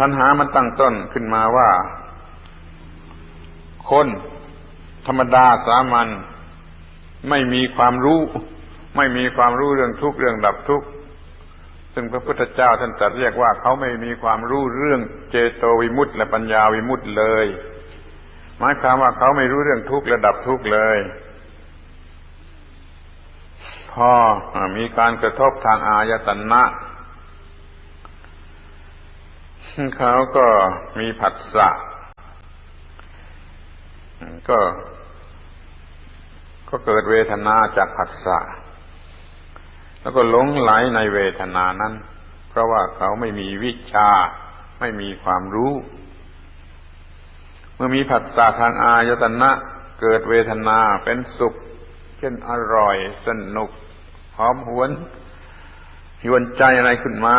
ปัญหามันตั้งต้นขึ้นมาว่า คนธรรมดาสามัญไม่มีความรู้ ไม่มีความรู้เรื่องทุกข์เรื่องดับทุกข์ซึ่งพระพุทธเจ้าท่านตรัสเรียกว่าเขาไม่มีความรู้เรื่องเจโตวิมุตติ และปัญญาวิมุตติเลย หมายความว่าเขาไม่รู้เรื่องทุกข์และดับทุกข์เลย พอมีการกระทบทางอายตนะ เขาก็มีผัสสะก็ ก็เกิดเวทนาจากผัสสะแล้วก็หลงไหลในเวทนานั้น เพราะว่าเขาไม่มีวิชา ไม่มีความรู้ เมื่อมีผัสสะทางอายตนะ เกิดเวทนาเป็นสุข เช่นอร่อย สนุกหอมหวน ยวนใจอะไรขึ้นมา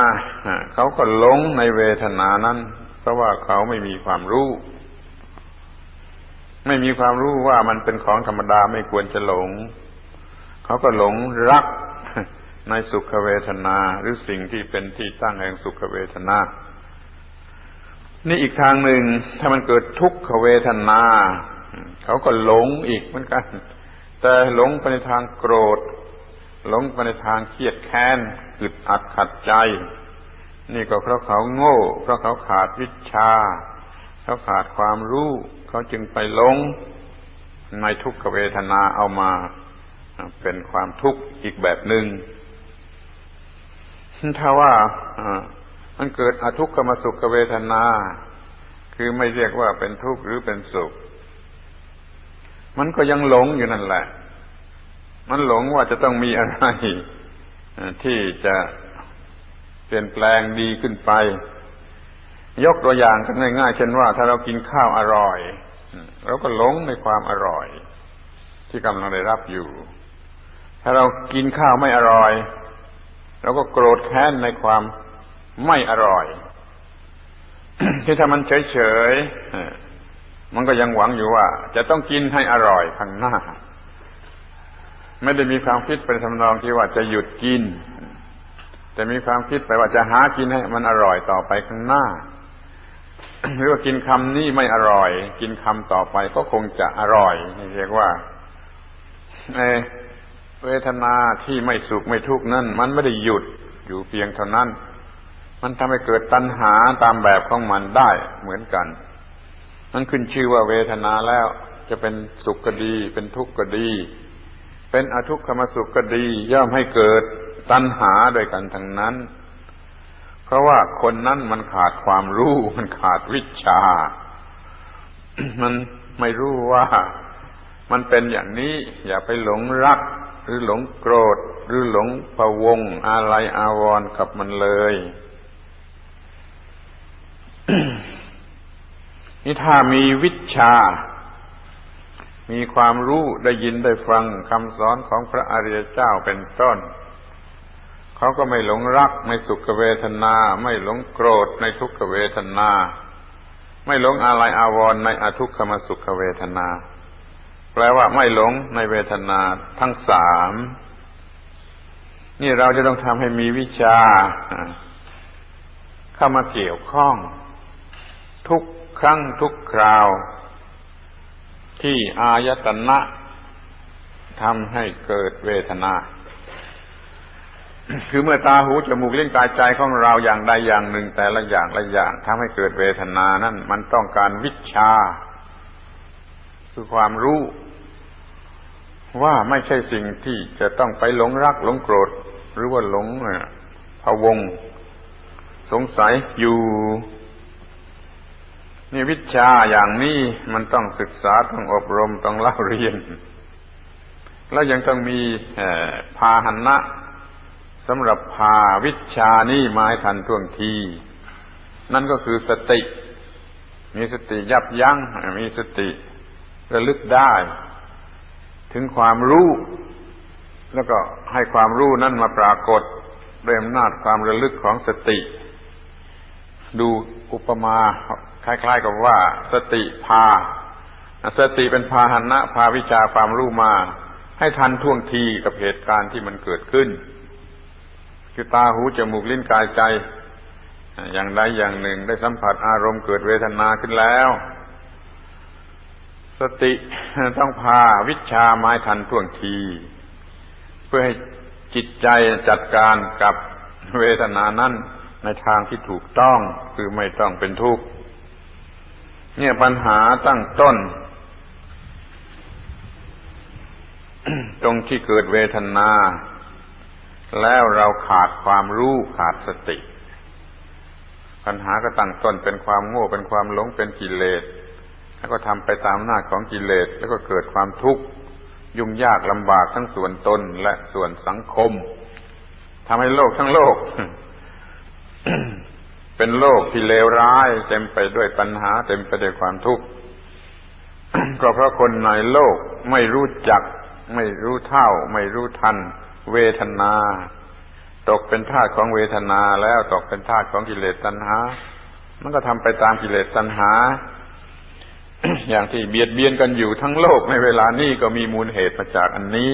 เขาก็หลงในเวทนานั้น เพราะว่าเขาไม่มีความรู้ ไม่มีความรู้ว่ามันเป็นของธรรมดาไม่ควรจะหลง เขาก็หลงรักในสุขเวทนาหรือสิ่งที่เป็นที่ตั้งแห่งสุขเวทนานี่อีกทางหนึ่งถ้ามันเกิดทุกขเวทนา เขาก็หลงอีกเหมือนกัน แต่หลงไปในทางโกรธ หลงไปในทางเครียดแค้นอึดอัดขัดใจ นี่ก็เพราะเขาโง่ เพราะเขาขาดวิชา เขาขาดความรู้ เขาจึงไปหลงในทุกขเวทนาเอามาเป็นความทุกข์อีกแบบหนึง่งถ้าว่ามันเกิดอทุกขมสุขเวทนา คือไม่เรียกว่าเป็นทุกข์หรือเป็นสุข มันก็ยังหลงอยู่นั่นแหละ มันหลงว่าจะต้องมีอะไรที่จะเปลี่ยนแปลงดีขึ้นไป ยกตัวอย่างกันง่ายๆเช่นว่า ถ้าเรากินข้าวอร่อยเราก็หลงในความอร่อย ที่กำลังได้รับอยู่ ถ้าเรากินข้าวไม่อร่อยเราก็โกรธแค้นในความไม่อร่อยที่ถ้ามันเฉยๆมันก็ยังหวังอยู่ว่า จะต้องกินให้อร่อยข้างหน้า ไม่ได้มีความคิดเป็นทำนองที่ว่าจะหยุดกิน แต่มีความคิดไปว่าจะหากินให้มันอร่อยต่อไปข้างหน้า หรือว่ากินคำนี้ไม่อร่อย กินคำต่อไปก็คงจะอร่อยนี่เรียกว่าเวทนาที่ไม่สุขไม่ทุกข์นั่นมันไม่ได้หยุดอยู่เพียงเท่านั้น มันทำให้เกิดตัณหาตามแบบของมันได้เหมือนกันนั่นขึ้นชื่อว่าเวทนาแล้วจะเป็นสุขก็ดี เป็นทุกข์ก็ดี เป็นอทุกขมสุขก็ดี ย่อมให้เกิดตัณหาโดยกันทั้งนั้น เพราะว่าคนนั้นมันขาดความรู้ มันขาดวิชา มันไม่รู้ว่ามันเป็นอย่างนี้ อย่าไปหลงรัก หรือหลงโกรธ หรือหลงพะวงอะไรอาวรกับมันเลยนี่ถ้ามีวิชา มีความรู้ได้ยินได้ฟังคำสอนของพระอริยเจ้าเป็นต้น เขาก็ไม่หลงรักในสุขเวทนา ไม่หลงโกรธในทุกขเวทนา ไม่หลงอะไรอาวรในอทุกขมสุขเวทนา แปลว่าไม่หลงในเวทนาทั้งสามนี่เราจะต้องทำให้มีวิชา เข้ามาเกี่ยวข้อง ทุกครั้งทุกคราว ที่อายตนะทำให้เกิดเวทนา คือเมื่อตาหูจมูกเลิ้นกายใจของเราอย่างใดอย่างหนึ่งแต่ละอย่างละอย่างทำให้เกิดเวทนานั่นมันต้องการวิชา คือความรู้ ว่าไม่ใช่สิ่งที่จะต้องไปหลงรักหลงโกรธ หรือว่าหลงพะวง สงสัยอยู่ นี่วิชาอย่างนี้มันต้องศึกษาต้องอบรมต้องเล่าเรียน แล้วยังต้องมีพาหันะสำหรับพาวิชานี้มาให้ทันท่วงที นั่นก็คือสติ มีสติยับยัง้งมีสติระลึกได้ ถึงความรู้ แล้วก็ให้ความรู้นั้นมาปรากฏด้วยอำนาจความระลึกของสติ ดูอุปมา คล้ายๆกับว่า สติพา สติเป็นพาหันะพาวิชาความรู้มา ให้ทันท่วงทีกับเหตุการณ์ที่มันเกิดขึ้น คือตาหูจมูกลิ้นกายใจ อย่างใดอย่างหนึ่งได้สัมผัสอารมณ์เกิดเวทนาขึ้นแล้ว สติต้องพาวิชาไม้ทันท่วงที เพื่อให้จิตใจจัดการกับเวทนานั้นในทางที่ถูกต้องคือไม่ต้องเป็นทุกข์ เนี่ยปัญหาตั้งต้น ตรงที่เกิดเวทนา แล้วเราขาดความรู้ขาดสติ ปัญหาก็ตั้งต้นเป็นความโง่เป็นความหลงเป็นกิเลสแล้วก็ทำไปตามหน้าของกิเลสแล้วก็เกิดความทุกข์ยุ่งยากลำบากทั้งส่วนตนและส่วนสังคมทำให้โลกทั้งโลก เป็นโลกที่เลวร้าย เต็มไปด้วยปัญหา เต็มไปด้วยความทุกข์ก็เพราะคนในโลกไม่รู้จัก ไม่รู้เท่า ไม่รู้ทัน เวทนา ตกเป็นทาสของเวทนาแล้วตกเป็นทาสของกิเลสตัณหา มันก็ทำไปตามกิเลสตัณหา อย่างที่เบียดเบียนกันอยู่ทั้งโลกในเวลานี้ก็มีมูลเหตุมาจากอันนี้